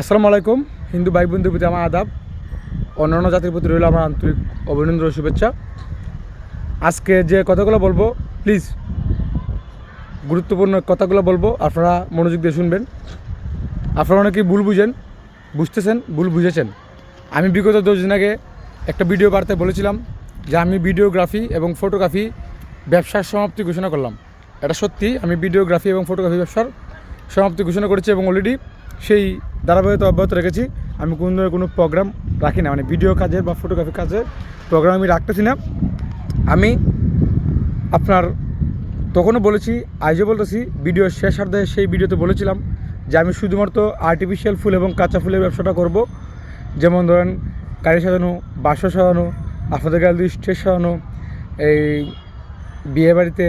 আসসালামু আলাইকুম, হিন্দু ভাই বন্ধুর প্রতি আমার আদাব। অন্যান্য জাতির প্রতি রইল আমার আন্তরিক অভিনন্দন ও শুভেচ্ছা। আজকে যে কথাগুলো বলব প্লিজ গুরুত্বপূর্ণ কথাগুলো বলব, আপনারা মনোযোগ দিয়ে শুনবেন। আপনারা অনেকেই ভুল বুঝেন, বুঝতেছেন, ভুল বুঝেছেন। আমি বিগত দশ দিন আগে একটা ভিডিও বার্তায় বলেছিলাম যে আমি ভিডিওগ্রাফি এবং ফটোগ্রাফি ব্যবসার সমাপ্তি ঘোষণা করলাম। এটা সত্যি, আমি ভিডিওগ্রাফি এবং ফটোগ্রাফি ব্যবসার সমাপ্তি ঘোষণা করেছি এবং অলরেডি সেই ধারাবাহিকতা অব্যাহত রেখেছি। আমি কোনো ধরনের কোনো প্রোগ্রাম রাখি না। মানে ভিডিও কাজের বা ফটোগ্রাফি কাজের প্রোগ্রাম আমি রাখতেছি না। আমি আপনার তখনও বলেছি, আজও বলতেছি ভিডিও শেষ অর্ধে সেই ভিডিওতে বলেছিলাম যে আমি শুধুমাত্র আর্টিফিশিয়াল ফুল এবং কাঁচা ফুলের ব্যবসাটা করব। যেমন ধরেন গাড়ি সাজানো, বাসা সাজানো, আপনাদের গাড়ি স্টেজ সাজানো, এই বিয়ে বাড়িতে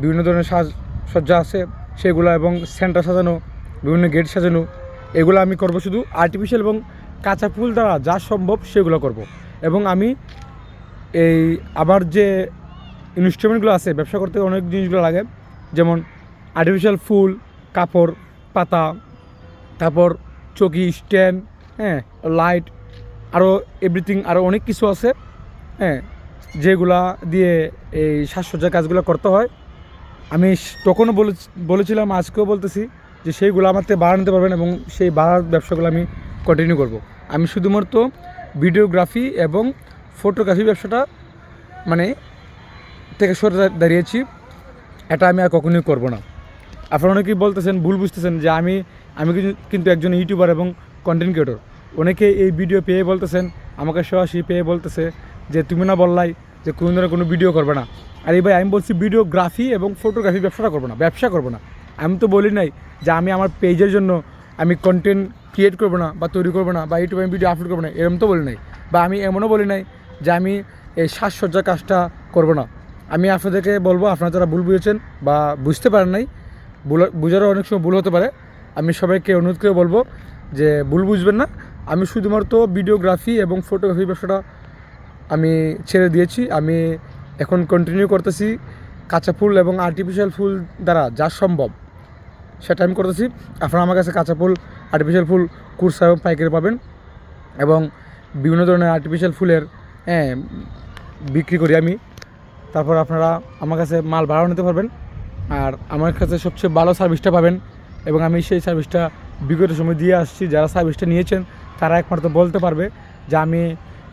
বিভিন্ন ধরনের সাজ সজ্জা আছে সেগুলো এবং সেন্টার সাজানো, বিভিন্ন গেট সাজানো এগুলো আমি করব শুধু আর্টিফিশিয়াল এবং কাঁচা ফুল দ্বারা যা সম্ভব সেগুলো করব। এবং আমি এই আমার যে ইনস্ট্রুমেন্টগুলো আছে, ব্যবসা করতে অনেক জিনিসগুলো লাগে। যেমন আর্টিফিশিয়াল ফুল, কাপড়, পাতা, তারপর চকি স্ট্যান্ড হ্যাঁ লাইট আরও এভরিথিং আরও অনেক কিছু আছে হ্যাঁ যেগুলা দিয়ে এই সাজসজ্জার কাজগুলো করতে হয়। আমি তখনও বলেছিলাম, আজকেও বলতেছি যে সেইগুলো আমার থেকে বাড়া নিতে পারবেন এবং সেই বাড়ার ব্যবসাগুলো আমি কন্টিনিউ করব। আমি শুধুমাত্র ভিডিওগ্রাফি এবং ফটোগ্রাফি ব্যবসাটা মানে থেকে সরে দাঁড়িয়েছি, এটা আমি আর কখনোই করব না। আপনারা অনেকেই বলতেছেন, ভুল বুঝতেছেন যে আমি আমি কিন্তু- একজন ইউটিউবার এবং কন্টেন্ট ক্রিয়েটর অনেকে এই ভিডিও পেয়ে বলতেছেন, আমাকে সরাসরি পেয়ে বলতেছে যে তুমি না বললাই যে কোনো ধরনের কোনো ভিডিও করবে না। আর এই ভাই, আমি বলছি ভিডিওগ্রাফি এবং ফটোগ্রাফি ব্যবসাটা করব না, ব্যবসা করব না। আমি তো বলি নাই যে আমি আমার পেজের জন্য আমি কন্টেন্ট ক্রিয়েট করব না বা তৈরি করব না বা ইউটিউবে আমি ভিডিও আপলোড করব না এরকম তো বলি নাই। বা আমি এমনও বলি নাই যে আমি এই সাজসজ্জার কাজটা করব না। আমি আপনাদেরকে বলব, আপনারা যারা ভুল বুঝেছেন বা বুঝতে পারেন নাই বুঝারও অনেক সময় ভুল হতে পারে। আমি সবাইকে অনুরোধ করে বলব যে ভুল বুঝবেন না। আমি শুধুমাত্র ভিডিওগ্রাফি এবং ফটোগ্রাফি ব্যবসাটা আমি ছেড়ে দিয়েছি। আমি এখন কন্টিনিউ করতেছি কাঁচা ফুল এবং আর্টিফিশিয়াল ফুল দ্বারা, যা সম্ভব। সেটা আমি করতেছি। আপনারা আমার কাছে কাঁচা ফুল আর্টিফিশিয়াল ফুল, কুর্সা এবং পাইকারি পাবেন এবং বিভিন্ন ধরনের আর্টিফিশিয়াল ফুলের হ্যাঁ বিক্রি করি আমি। তারপর আপনারা আমার কাছে মাল ভাড়াও নিতে পারবেন। আর আমার কাছে সবচেয়ে ভালো সার্ভিসটা পাবেন এবং আমি সেই সার্ভিসটা বিগত সময় দিয়ে আসছি। যারা সার্ভিসটা নিয়েছেন, তারা একমাত্র বলতে পারবে যে আমি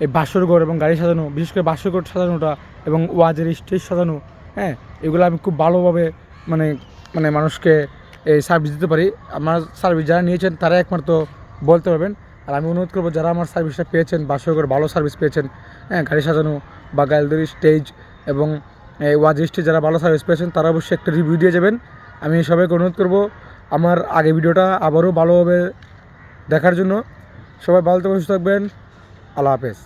এই বাসরঘর এবং গাড়ি সাজানো, বিশেষ করে বাসরঘর সাজানোটা এবং ওয়াজের স্টেজ সাজানো হ্যাঁ এগুলো আমি খুব ভালোভাবে মানে মানে মানুষকে এই সার্ভিস দিতে পারি। আমার সার্ভিস যারা নিয়েছেন, তারা একমাত্র বলতে পারবেন। আর আমি অনুরোধ করব, যারা আমার সার্ভিসটা পেয়েছেন বাসরঘর ভালো সার্ভিস পেয়েছেন হ্যাঁ গাড়ি সাজানো বা গ্যালারি স্টেজ এবং ওয়াজ স্টেজ যারা ভালো সার্ভিস পেয়েছেন, তারা অবশ্যই একটা রিভিউ দিয়ে যাবেন। আমি সবাইকে অনুরোধ করব, আমার আগে ভিডিওটা আবারও ভালোভাবে দেখার জন্য। সবাই ভালো সুস্থ থাকবেন। আল্লাহ হাফেজ।